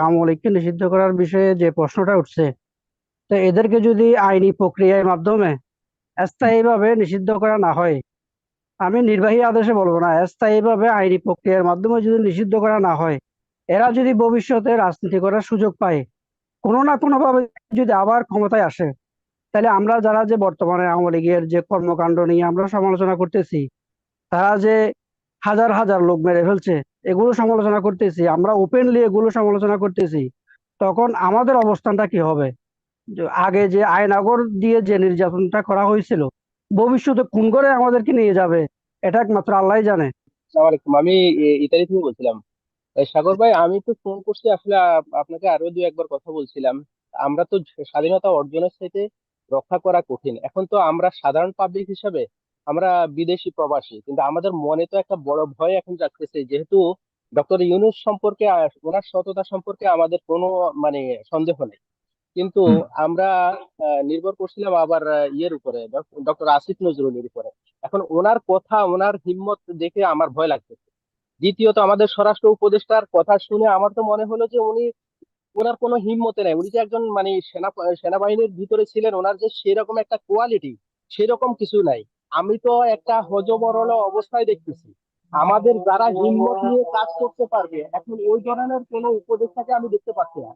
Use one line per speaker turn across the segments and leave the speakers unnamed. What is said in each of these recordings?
আওয়ামী লীগকে নিষিদ্ধ করার বিষয়ে যে প্রশ্নটা উঠছে, তো এদেরকে যদি আইনি প্রক্রিয়ার মাধ্যমে স্থায়ীভাবে নিষিদ্ধ করা না হয়, আমি নির্বাহী আদেশে বলব না, স্থায়ীভাবে আইনি প্রক্রিয়ার মাধ্যমে যদি নিষিদ্ধ করা না হয়, এরা যদি ভবিষ্যতে রাজনীতি করার সুযোগ পায়, কোনো না কোনোভাবে যদি আবার ক্ষমতায় আসে, তাহলে আমরা যারা যে বর্তমানে আওয়ামী লীগের যে কর্মকাণ্ড নিয়ে আমরা সমালোচনা করতেছি, তারা যে হাজার হাজার লোক মেরে ফেলছে এগুলো সমালোচনা করতেছি, আমরা ওপেনলি এগুলো সমালোচনা করতেছি, তখন আমাদের অবস্থানটা কি হবে? আগে যে আয়নাগর দিয়ে যে নির্যাতনটা করা হয়েছিল, ভবিষ্যতে কোন করে আমাদেরকে নিয়ে যাবে? এটা একমাত্র আল্লাহ জানে।
আমি ইতালি থেকে বলছিলাম। সাগর ভাই, আমি তো ফোন করছি আসলে আপনাকে আরও দুই একবার কথা বলছিলাম। আমরা তো স্বাধীনতা অর্জনের সাথে রক্ষা করা কঠিন। এখন তো আমরা সাধারণ পাবলিক হিসাবে আমরা বিদেশি প্রবাসী কিন্তু আমাদের মনে তো একটা বড় ভয় এখন জাগতেছে যেহেতু ডক্টর ইউনুস সম্পর্কে ওনার সততা সম্পর্কে আমাদের কোনো মানে সন্দেহ নেই। কিন্তু আমরা নির্ভর করছিলাম আবার ইয়ের উপরে ডক্টর আসিফ নজরুলের উপরে। এখন ওনার কথা ওনার হিম্মত দেখে আমার ভয় লাগতেছে। দ্বিতীয়ত আমাদের স্বরাষ্ট্র উপদেষ্টার কথা শুনে আমার তো মনে হলো যে উনি ওনার কোনো হিম্মতে নাই। উনি যে একজন মানে সেনা সেনাবাহিনীর ভিতরে ছিলেন ওনার যে সেরকম একটা কোয়ালিটি সেরকম কিছু নাই। আমি তো একটা হজবরল অবস্থায় দেখতেছি। আমাদের যারা হিম্মত নিয়ে কাজ করতে পারবে এখন ওই ধরনের কোনো উপদেষ্টাকে আমি দেখতে পাচ্ছি না।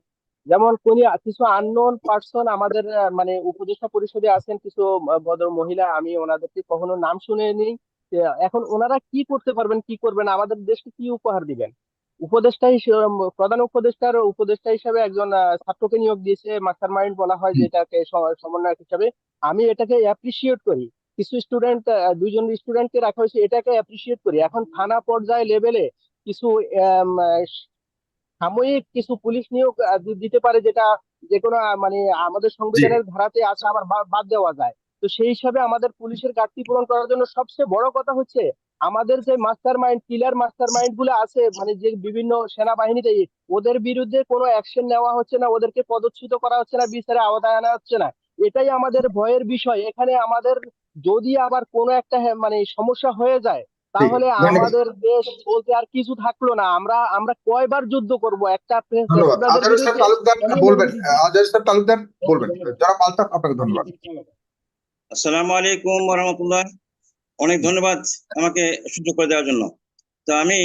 যেমন কোন কিছু আননোন পার্সন আমাদের মানে উপদেষ্টা পরিষদে আছেন কিছু ভদ্র মহিলা আমি ওনাদেরকে কখনো নাম শুনে নেই এখন ওনারা কি করতে পারবেন কি করবেন আমাদের দেশকে কি উপহার দিবেন? উপদেষ্টা হিসেবে প্রধান উপদেষ্টার উপদেষ্টা হিসেবে একজন ছাত্রকে নিয়োগ দিয়েছে মাস্টার মাইন্ড বলা হয় যেটাকে সমন্বয়ক হিসাবে। আমি এটাকে অ্যাপ্রিসিয়েট করি। কিছু স্টুডেন্ট দুইজন স্টুডেন্টকে রাখা হয়েছে এটাকে অ্যাপ্রিসিয়েট করি। এখন থানা পর্যায়ে লেভেলে কিছু সাময়িক কিছু পুলিশ নিয়োগ দিতে পারে যেটা যে কোনো মানে আমাদের সংবিধানের ধারাতে আছে আবার বাদ দেওয়া যায়। তো সেই হিসাবে আমাদের পুলিশের ঘাটতি পূরণ করার জন্য সবচেয়ে বড় কথা হচ্ছে আমাদের যে মাস্টার মাইন্ড কিলার মাস্টার মাইন্ডগুলো আছে মানে যে বিভিন্ন সেনাবাহিনীতে ওদের বিরুদ্ধে কোনো অ্যাকশন নেওয়া হচ্ছে না ওদেরকে পদচ্যুত করা হচ্ছে না বিচারে আওতায় আনা হচ্ছে না। এটাই আমাদের ভয়ের বিষয়। এখানে আমাদের যদি আবার কোনো একটা হ্যাঁ, মানে সমস্যা হয়ে যায় তাহলে আমাদের দেশ বলতে আর কিছু থাকল না। আমরা আমরা কয়বার যুদ্ধ করব? একটা
বলবেন। তালুকদার বলবেন। যারা পাল্টা আপনাকে ধন্যবাদ।
আসসালামু আলাইকুম রহমতুল্লাহ। অনেক ধন্যবাদ আমাকে সুযোগ করে দেওয়ার জন্য। তো আমি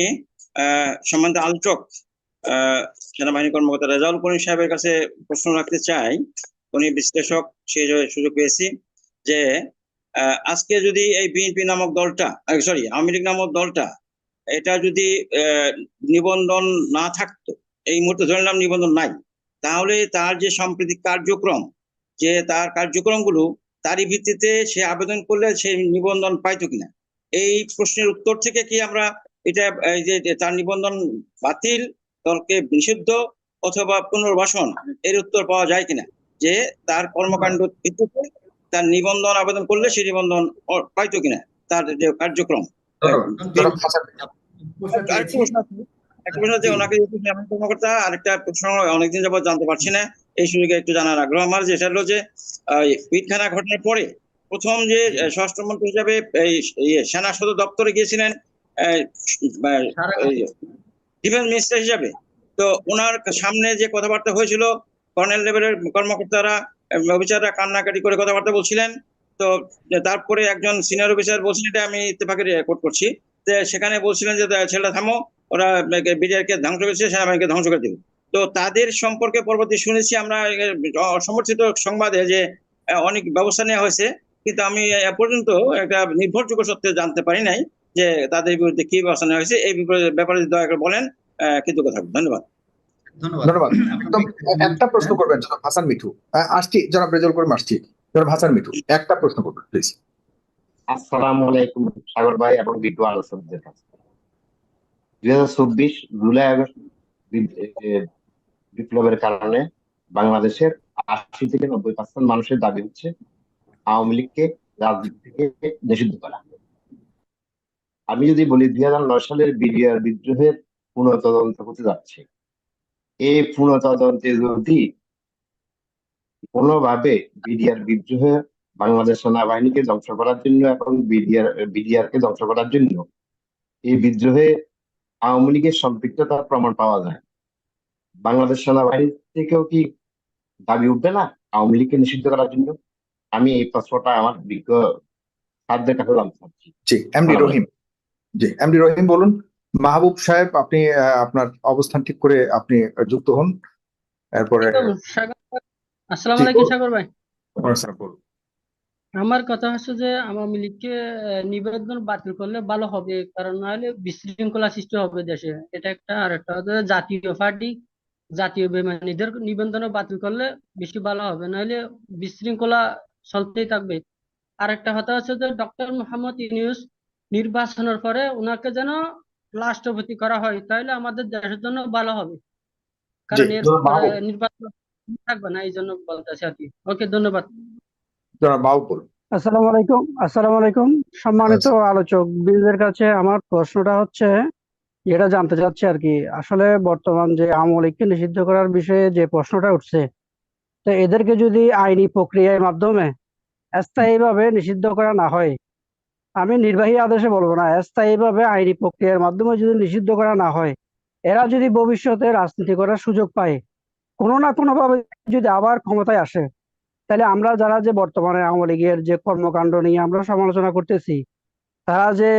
আহ, সম্মানিত আলোচক আহ, সেনাবাহিনী কর্মকর্তা রেজাউল করিম সাহেবের কাছে প্রশ্ন রাখতে চাই। উনি বিশ্লেষক সেই সুযোগ পেয়েছি যে আজকে যদি এই বিএনপি নামক দলটা সরি আওয়ামী লীগ নামক দলটা এটা যদি নিবন্ধন না থাকতো, এই মুহূর্তে ধরে নিলাম নিবন্ধন নাই, তাহলে তার যে সাম্প্রতিক কার্যক্রম, যে তার কার্যক্রমগুলো, তারই ভিত্তিতে সে আবেদন করলে সে নিবন্ধন পাইতো কিনা? এই প্রশ্নের উত্তর থেকে কি আমরা এটা, এই যে যে তার নিবন্ধন বাতিল দলকে নিষিদ্ধ অথবা পুনর্বাসন, এর উত্তর পাওয়া যায় কিনা? যে তার কর্মকাণ্ড ভিত্তিতে তার নিবন্ধন আবেদন করলে সে নিবন্ধন পাইতো কিনা তার যে কার্যক্রম।
ধন্যবাদ।
আরেকটা প্রশ্ন একটা প্রশ্ন আছে। ওনাকে কর্মকর্তা আরেকটা প্রশ্ন অনেকদিন যাবত জানতে পারছি না এই সুযোগে একটু জানার আগ্রহ আমার যেটা হলো যে পিটখানা ঘটনার পরে প্রথম যে স্বরাষ্ট্রমন্ত্রী হিসাবে এই ইয়ে, সেনা সদর দপ্তরে গিয়েছিলেন ডিফেন্স মিনিস্টার হিসাবে। তো ওনার সামনে যে কথাবার্তা হয়েছিল কর্নেল লেভেলের কর্মকর্তারা অফিসাররা কান্নাকাটি করে কথাবার্তা বলছিলেন। তো তারপরে একজন সিনিয়র অফিসার বলছিলেন এটা আমি ইত্তেফাকের রেকর্ড করছি। সেখানে বলছিলেন যে ছেলেটা থামো, ওরা বিজেপিকে ধ্বংস করেছে সেনাবাহিনীকে ধ্বংস করে দেবে। তো তাদের সম্পর্কে পরবর্তী শুনেছি আমরা সমর্থিত সংবাদে যে অনেক ব্যবস্থা নেওয়া হয়েছে। কিন্তু আমি এ পর্যন্ত একটা নির্ভরযোগ্য সত্যি জানতে পারি নাই যে, তাদের বিরুদ্ধে কি ব্যবস্থা নেওয়া হয়েছে। এই ব্যাপারে- দয়া করে বলেন কৃতজ্ঞ থাকব ধন্যবাদ।
ধন্যবাদ। একদম একটা প্রশ্ন করবেন জনাব হাসান মিঠু। আসছি জনাব করিম আসছি। জনাব হাসান মিঠু একটা প্রশ্ন করবেন প্লিজ
আসসালামু আলাইকুম সাগর ভাই এবং বিটু আলোচকদের কাছে। দুই হাজার চব্বিশ জুলাই আগস্ট বিপ্লবের কারণে বাংলাদেশের আশি থেকে নব্বই পার্সেন্ট মানুষের দাবি হচ্ছে আওয়ামী লীগকে রাজনীতি থেকে নিষিদ্ধ করা। আমি যদি বলি দুই হাজার নয় সালের বিডিআর বিদ্রোহের পুনঃতদন্ত হতে যাচ্ছে। এই পুনঃতদন্তে যদি কোনোভাবে বিডিআর বিদ্রোহে বাংলাদেশ সেনাবাহিনীকে ধ্বংস করার জন্য এবং বিডিআর বিডিআর কে ধ্বংস করার জন্য এই বিদ্রোহে আওয়ামী লীগের সম্পৃক্ততার প্রমাণ পাওয়া যায়। বাংলাদেশ সেনাবাহিনী থেকেও কি দাবি উঠবে না আওয়ামী লীগকে নিষিদ্ধ করার জন্য? আমি এই প্রশ্নটা আমার বিজ্ঞ সাধ্যের কাছে জানতে চাচ্ছি।
জি এমডি। রহিম। জি এমডি রহিম বলুন। মাহবুব সাহেব আপনি আপনার অবস্থান ঠিক করে আপনি যুক্ত হন। এরপরে
আসসালামু আলাইকুম সাগর ভাই। আমার কথা হচ্ছে যে আওয়ামী লীগকে নিবেদন বাতিল করলে ভালো হবে কারণ নাহলে বিশৃঙ্খলা সৃষ্টি হবে দেশে। এটা একটা আর একটা জাতীয় পার্টি জাতীয় বেমানিদের নিবন্ধন বাতিল করলে বেশি ভালো হবে নাহলে বিশৃঙ্খলা চলতেই থাকবে। আর একটা কথা হচ্ছে যে ডক্টর মোহাম্মদ ইউনূস নির্বাচনের পরে ওনাকে যেন রাষ্ট্রপতি করা হয় তাহলে আমাদের দেশের জন্য ভালো হবে। কারণ এর নির্বাচন থাকবে না এই জন্য বলতেছি আর কি। ওকে ধন্যবাদ।
আসসালামু আলাইকুম আসসালামু আলাইকুম। সম্মানিত আলোচক বৃন্দের কাছে আমার প্রশ্নটা হচ্ছে যেটা জানতে চাচ্ছি আর কি আসলে বর্তমান যে আওয়ামী লীগকে নিষিদ্ধ করার বিষয়ে যে প্রশ্নটা উঠছে তো এদেরকে যদি আইনি প্রক্রিয়ার মাধ্যমে স্থায়ীভাবে নিষিদ্ধ করা না হয় আমি নির্বাহী আদেশে বলব না, স্থায়ীভাবে আইনি প্রক্রিয়ার মাধ্যমে যদি নিষিদ্ধ করা না হয়, এরা যদি ভবিষ্যতে রাজনীতি করার সুযোগ পায়, কোনো না কোনো ভাবে যদি আবার ক্ষমতায় আসে, তাহলে আমরা যারা যে বর্তমানে আওয়ামী লীগের যে কর্মকাণ্ড নিয়ে আমরা সমালোচনা করতেছি, তারা যে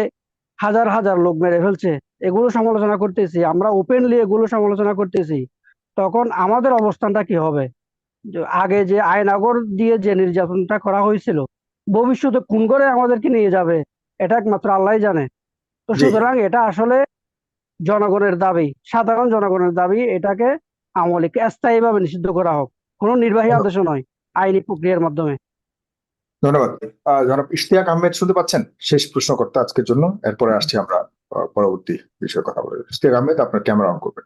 হাজার হাজার লোক মেরে ফেলছে, এগুলো সমালোচনা করতেছি, আমরা ওপেনলি এগুলো সমালোচনা করতেছি, তখন আমাদের অবস্থানটা কি হবে? আগে যে আয়নাগর দিয়ে যে নির্যাতনটা করা হয়েছিল ভবিষ্যতে কোন করে আমাদেরকে নিয়ে যাবে এটা একমাত্র আল্লাহই জানে। তো সুতরাং এটা আসলে জনগণের দাবি সাধারণ জনগণের দাবি এটাকে আওয়ামী লীগকে স্থায়ীভাবে নিষিদ্ধ করা হোক। কোনো নির্বাহী। আদেশও নয় আইনি প্রক্রিয়ার মাধ্যমে।
ধন্যবাদ। আহ, জনাব ইশতিয়াক আহমেদ শুনতে পাচ্ছেন? শেষ প্রশ্নকর্তা আজকের জন্য এরপরে আসছি আমরা পরবর্তী বিষয়ে কথা বলব। ইশতিয়াক আহমেদ আপনার ক্যামেরা অন করবেন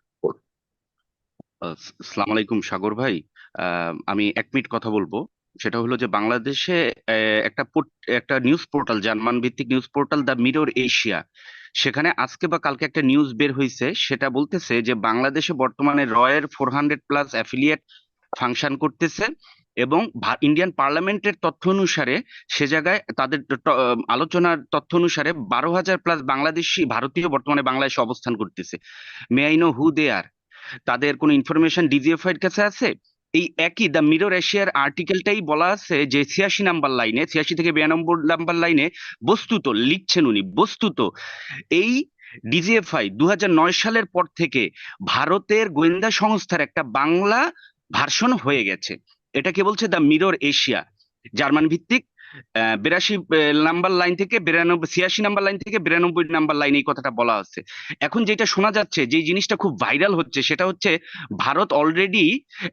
আসসালাম আলাইকুম সাগর ভাই। আহ, আমি এক মিনিট কথা বলব। সেটা হলো যে বাংলাদেশে একটা একটা নিউজ পোর্টাল জার্মান ভিত্তিক news portal the Mirror Asia. সেখানে আজকে বা কালকে একটা নিউজ বের হয়েছে সেটা বলতেছে যে বাংলাদেশে বর্তমানে রয়ের four hundred plus affiliate function করতেছে এবং ইন্ডিয়ান পার্লামেন্টের তথ্য অনুসারে সে জায়গায় তাদের আলোচনার তথ্য অনুসারে বারো হাজার প্লাস বাংলাদেশি, ভারতীয় বর্তমানে বাংলাদেশে অবস্থান করতেছে। মে আই নো হু দে আর তাদের কোনো ইনফরমেশন ডিজিএফআই এর কাছে আছে? এই একই দ্য মিরর এশিয়ার আর্টিকেলটাই বলা আছে যে ছিয়াশি নাম্বার লাইনে ছিয়াশি থেকে বিরানব্বই নাম্বার লাইনে বস্তুত, লিখছেন উনি, বস্তুত। এই ডিজিএফআই দু নয় সালের পর থেকে ভারতের গোয়েন্দা সংস্থার একটা বাংলা ভার্সন হয়ে গেছে। এটা কে বলছে? দ্য মিরর এশিয়া জার্মান ভিত্তিক বিরাশি নাম্বার লাইন থেকে বিরানব্বই, ছিয়াশি নাম্বার লাইন থেকে বিরানব্বই নাম্বার লাইন এই কথাটা বলা আছে এখন যেটা শোনা যাচ্ছে, যে জিনিসটা খুব ভাইরাল হচ্ছে, সেটা হচ্ছে ভারত অলরেডি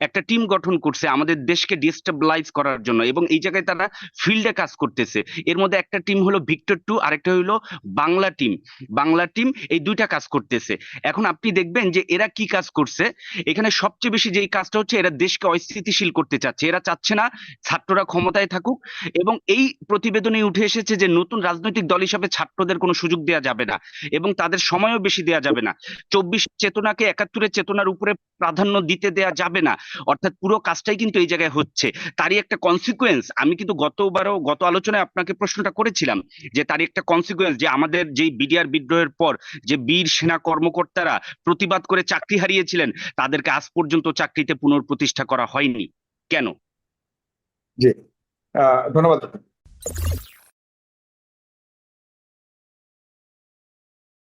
একটা টিম গঠন করছে আমাদের দেশকে ডিস্টেবলাইজ করার জন্য এবং এই জায়গায় তারা ফিল্ডে কাজ করতেছে। এর মধ্যে একটা টিম হলো ভিক্টর টু আরেকটা হলো বাংলা টিম বাংলা টিম এই দুইটা কাজ করতেছে। এখন আপনি দেখবেন যে এরা কি কাজ করছে? এখানে সবচেয়ে বেশি যেই কাজটা হচ্ছে, এরা দেশকে অস্থিতিশীল করতে চাচ্ছে। এরা চাচ্ছে না ছাত্ররা ক্ষমতায় থাকুক এবং এই প্রতিবেদনে উঠে এসেছে যে নতুন রাজনৈতিক দল হিসাবে ছাত্রদের কোনো সুযোগ দেওয়া যাবে না এবং তাদের সময়ও বেশি দেওয়া যাবে না। চব্বিশ চেতনাকে একাত্তরের চেতনার উপরে প্রাধান্য দিতে দেয়া যাবে না। অর্থাৎ পুরো কাজটাই কিন্তু এই জায়গায় হচ্ছে। তারই একটা কনসিকুয়েন্স আমি কিন্তু গতবারও, গত আলোচনায় আপনাকে প্রশ্নটা করেছিলাম যে তারই একটা কনসিকুয়েন্স যে আমাদের যেই বিডিআর বিদ্রোহের পর যে বীর সেনা কর্মকর্তারা প্রতিবাদ করে চাকরি হারিয়েছিলেন, তাদেরকে আজ পর্যন্ত চাকরিতে পুনঃপ্রতিষ্ঠা করা হয়নি। কেন?
ধন্যবাদ